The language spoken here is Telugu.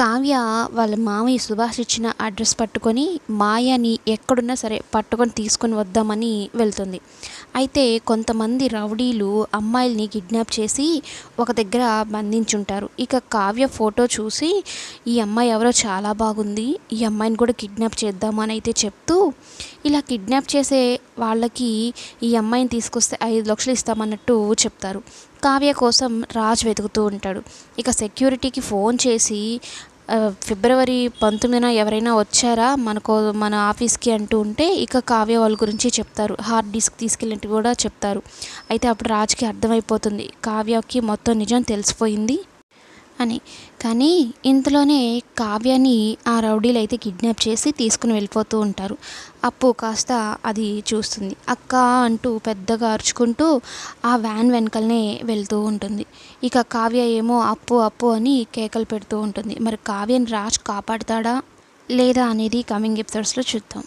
కావ్య వాళ్ళ మామయ్య సుభాష్ ఇచ్చిన అడ్రస్ పట్టుకొని మాయని ఎక్కడున్నా సరే పట్టుకొని తీసుకొని వద్దామని వెళ్తుంది. అయితే కొంతమంది రౌడీలు అమ్మాయిల్ని కిడ్నాప్ చేసి ఒక దగ్గర బంధించుంటారు. ఇక కావ్య ఫోటో చూసి ఈ అమ్మాయి ఎవరో చాలా బాగుంది ఈ అమ్మాయిని కూడా కిడ్నాప్ చేద్దామని అయితే చెప్తూ ఇలా కిడ్నాప్ చేసే వాళ్ళకి ఈ అమ్మాయిని తీసుకొస్తే ఐదు లక్షలు ఇస్తామన్నట్టు చెప్తారు. కావ్య కోసం రాజ్ వెతుకుతూ ఉంటాడు. ఇక సెక్యూరిటీకి ఫోన్ చేసి ఫిబ్రవరి పంతొమ్మిదిన ఎవరైనా వచ్చారా? మనకు మన ఆఫీస్కి అంటూ ఉంటే ఇక కావ్య వాళ్ళ గురించి చెప్తారు. హార్డ్ డిస్క్ తీసుకెళ్ళినట్టు కూడా చెప్తారు. అయితే అప్పుడు రాజ్కి అర్థమైపోతుంది. కావ్యకి మొత్తం నిజం తెలిసిపోయింది. అని. కానీ ఇంతలోనే కావ్యాన్ని ఆ రౌడీలు అయితే కిడ్నాప్ చేసి తీసుకుని వెళ్ళిపోతూ ఉంటారు. అప్పు కాస్త అది చూస్తుంది. అక్క అంటూ పెద్దగా అరుచుకుంటూ ఆ వ్యాన్ వెనకలనే వెళ్తూ ఉంటుంది. ఇక కావ్య ఏమో అప్పు అప్పు అని కేకలు పెడుతూ ఉంటుంది. మరి కావ్యని రాజ్ కాపాడుతాడా లేదా అనేది కమింగ్ ఎపిసోడ్స్లో చూద్దాం.